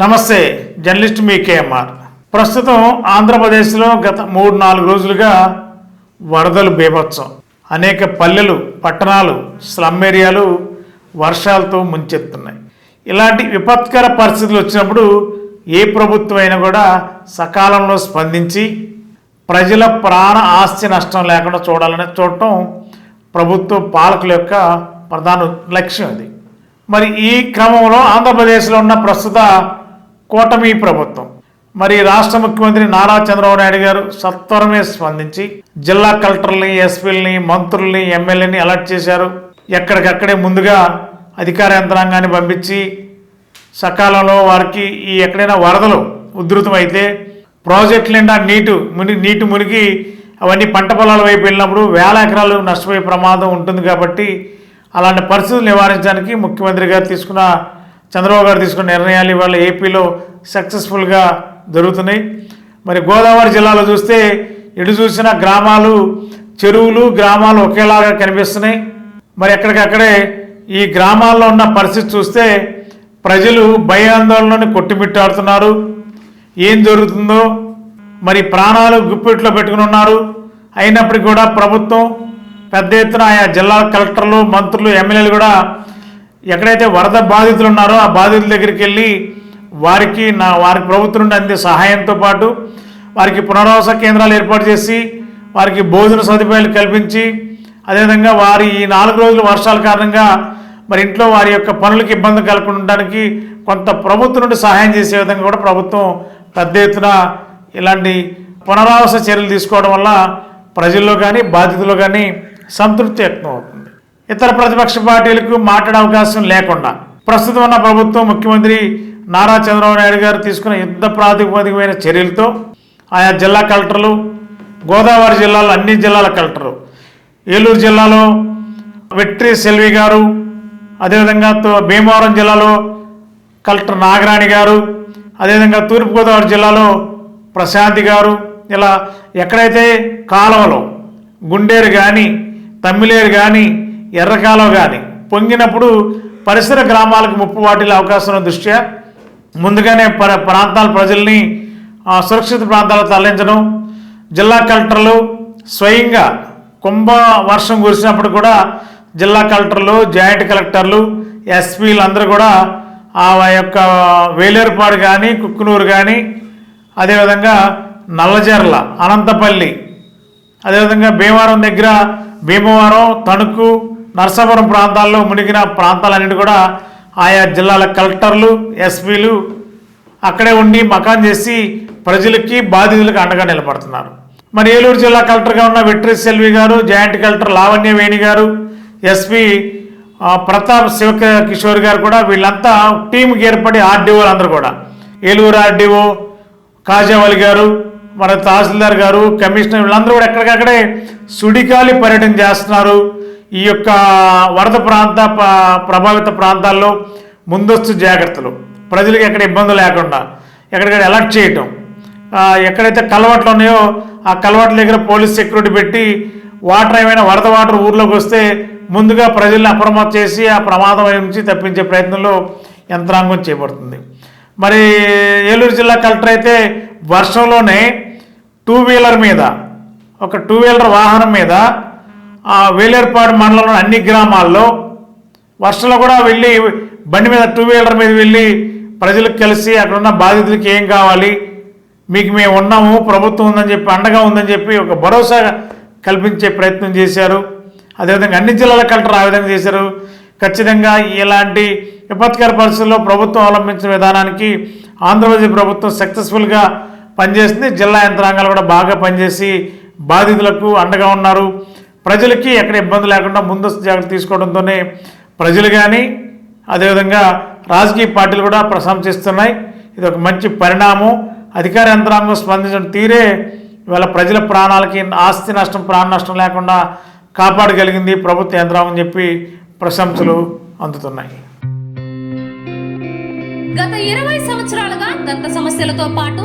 నమస్తే జర్నలిస్ట్ మీ కేఎంఆర్. ప్రస్తుతం ఆంధ్రప్రదేశ్లో గత మూడు నాలుగు రోజులుగా వరదలు బీభత్సం. అనేక పల్లెలు పట్టణాలు స్లమ్ ఏరియాలు వర్షాలతో ముంచెత్తున్నాయి. ఇలాంటి విపత్కర పరిస్థితులు వచ్చినప్పుడు ఏ ప్రభుత్వం అయినా కూడా సకాలంలో స్పందించి ప్రజల ప్రాణ ఆస్తి నష్టం లేకుండా చూడాలని చూడటం ప్రభుత్వ పాలకుల యొక్క ప్రధాన లక్ష్యం అది. మరి ఈ క్రమంలో ఆంధ్రప్రదేశ్లో ఉన్న ప్రస్తుత కూటమి ప్రభుత్వం. మరి రాష్ట్ర ముఖ్యమంత్రి నారా చంద్రబాబు నాయుడు గారు సత్వరమే స్పందించి జిల్లా కలెక్టర్ని ఎస్పీలని మంత్రుల్ని ఎమ్మెల్యేని అలర్ట్ చేశారు. ఎక్కడికక్కడే ముందుగా అధికార యంత్రాంగాన్ని పంపించి సకాలంలో వారికి ఈ ఎక్కడైనా వరదలు ఉధృతమైతే ప్రాజెక్టు నిండా నీటు ముని నీటి మునిగి అవన్నీ పంట పొలాల వైపు వెళ్ళినప్పుడు వేల ఎకరాలు నష్టపోయే ప్రమాదం ఉంటుంది కాబట్టి అలాంటి పరిస్థితులు నివారించడానికి ముఖ్యమంత్రి గారు తీసుకున్న చంద్రబాబు గారు తీసుకున్న నిర్ణయాలు ఇవాళ ఏపీలో సక్సెస్ఫుల్గా జరుగుతున్నాయి మరి గోదావరి జిల్లాలో చూస్తే ఎటు చూసిన గ్రామాలు చెరువులు గ్రామాలు ఒకేలాగా కనిపిస్తున్నాయి. మరి ఎక్కడికక్కడే ఈ గ్రామాల్లో ఉన్న పరిస్థితి చూస్తే ప్రజలు భయాందోళనని కొట్టుమిట్టాడుతున్నారు. ఏం జరుగుతుందో మరి ప్రాణాలు గుప్పిట్లో పెట్టుకుని ఉన్నారు. అయినప్పటికీ కూడా ప్రభుత్వం పెద్ద ఎత్తున ఆయా జిల్లా కలెక్టర్లు మంత్రులు ఎమ్మెల్యేలు కూడా ఎక్కడైతే వరద బాధితులు ఉన్నారో ఆ బాధితుల దగ్గరికి వెళ్ళి వారికి నా వారికి ప్రభుత్వం నుండి అందే సహాయంతో పాటు వారికి పునరావాస కేంద్రాలు ఏర్పాటు చేసి వారికి భోజన సదుపాయాలు కల్పించి అదేవిధంగా వారి ఈ నాలుగు రోజులు వర్షాల కారణంగా మరి ఇంట్లో వారి యొక్క పనులకు ఇబ్బంది కలగకుండా ఉండడానికి కొంత ప్రభుత్వం నుండి సహాయం చేసే విధంగా కూడా ప్రభుత్వం పెద్ద ఎత్తున ఇలాంటి పునరావాస చర్యలు తీసుకోవడం వల్ల ప్రజల్లో కానీ బాధితుల్లో కానీ సంతృప్తి వ్యక్తం అవుతుంది. ఇతర ప్రతిపక్ష పార్టీలకు మాట్లాడే అవకాశం లేకుండా ప్రస్తుతం ఉన్న ప్రభుత్వం ముఖ్యమంత్రి నారా చంద్రబాబు నాయుడు గారు తీసుకున్న యుద్ధ ప్రాతిపదికమైన చర్యలతో ఆయా జిల్లా కలెక్టర్లు గోదావరి జిల్లాలో అన్ని జిల్లాల కలెక్టరు ఏలూరు జిల్లాలో వెట్రి సెల్వి గారు అదేవిధంగా తో- భీమవరం జిల్లాలో కలెక్టర్ నాగరాణి గారు అదేవిధంగా తూర్పుగోదావరి జిల్లాలో ప్రశాంతి గారు ఇలా ఎక్కడైతే కాలువలో గుండేరు కానీ తమ్మిలేరు కానీ ఎర్రకాలం కానీ పొంగినప్పుడు పరిసర గ్రామాలకు ముప్పు వాటిల్లే అవకాశం ఉన్న దృష్ట్యా ముందుగానే ప ప్రాంతాల ప్రజల్ని సురక్షిత ప్రాంతాలకు తరలించడం జిల్లా కలెక్టర్లు స్వయంగా కుంభ వర్షం కురిసినప్పుడు కూడా జిల్లా కలెక్టర్లు జాయింట్ కలెక్టర్లు ఎస్పీలు అందరూ కూడా ఆ యొక్క వేలేరుపాడు కానీ కుక్కునూరు కానీ అదేవిధంగా నల్లజర్ల అనంతపల్లి అదేవిధంగా భీమవరం దగ్గర భీమవరం తణుకు నర్సాపురం ప్రాంతాల్లో మునిగిన ప్రాంతాలన్నిటి కూడా ఆయా జిల్లాల కలెక్టర్లు ఎస్పీలు అక్కడే ఉండి మకాన్ చేసి ప్రజలకి బాధితులకు అండగా నిలబడుతున్నారు. మరి ఏలూరు జిల్లా కలెక్టర్గా ఉన్న వెట్రి సెల్వి గారు జాయింట్ కలెక్టర్ లావణ్య వేణి గారు ఎస్పీ ప్రతాప్ శివ కిషోర్ గారు కూడా వీళ్ళంతా టీంకి ఏర్పడి ఆర్డీఓలు అందరూ కూడా. ఏలూరు ఆర్డీఓ కాజావలి గారు మన తహసీల్దార్ గారు కమిషనర్ వీళ్ళందరూ కూడా ఎక్కడికక్కడే సుడికాలి పర్యటన చేస్తున్నారు. ఈ యొక్క వరద ప్రాంత ప్రభావిత ప్రాంతాల్లో ముందస్తు జాగ్రత్తలు. ప్రజలకు ఎక్కడ ఇబ్బంది లేకుండా ఎక్కడికక్కడ అలర్ట్ చేయటం. ఎక్కడైతే కలవట్లు ఉన్నాయో ఆ కలవట్ల దగ్గర పోలీస్ సెక్యూరిటీ పెట్టి వాటర్ ఏమైనా వరద వాటర్ ఊర్లోకి వస్తే ముందుగా ప్రజల్ని అప్రమత్తం చేసి ఆ ప్రమాదం నుంచి తప్పించే ప్రయత్నంలో యంత్రాంగం చేపడుతుంది. మరి ఏలూరు జిల్లా కలెక్టర్ అయితే వర్షంలోనే టూ వీలర్ మీద ఒక టూ వీలర్ వాహనం మీద వేలేర్పాడు మండలంలో అన్ని గ్రామాల్లో వర్షంలో కూడా వెళ్ళి బండి మీద టూ వీలర్ మీద వెళ్ళి ప్రజలకు కలిసి అక్కడ ఉన్న బాధితులకి ఏం కావాలి? మీకు మేము ఉన్నాము ప్రభుత్వం ఉందని చెప్పి అండగా ఉందని చెప్పి ఒక భరోసా కల్పించే ప్రయత్నం చేశారు. అదేవిధంగా అన్ని జిల్లాల కలెక్టర్ ఆ విధంగా చేశారు. ఖచ్చితంగా ఇలాంటి విపత్కర పరిస్థితుల్లో ప్రభుత్వం అవలంబించిన విధానానికి ఆంధ్రప్రదేశ్ ప్రభుత్వం సక్సెస్ఫుల్గా పనిచేస్తుంది. జిల్లా యంత్రాంగాలు కూడా బాగా పనిచేసి బాధితులకు అండగా ఉన్నారు. ప్రజలకి ఎక్కడ ఇబ్బంది లేకుండా ముందస్తు జాగ్రత్త తీసుకోవడంతోనే ప్రజలు కానీ అదేవిధంగా రాజకీయ పార్టీలు కూడా ప్రశంసిస్తున్నాయి ఇది ఒక మంచి పరిణామం. అధికార యంత్రాంగం స్పందించిన తీరే ఇవాళ ప్రజల ప్రాణాలకి ఆస్తి నష్టం ప్రాణ నష్టం లేకుండా కాపాడగలిగింది ప్రభుత్వ యంత్రాంగం చెప్పి ప్రశంసలు అందుతున్నాయి. గత ఇరవై సంవత్సరాలుగా దంత సమస్యలతో పాటు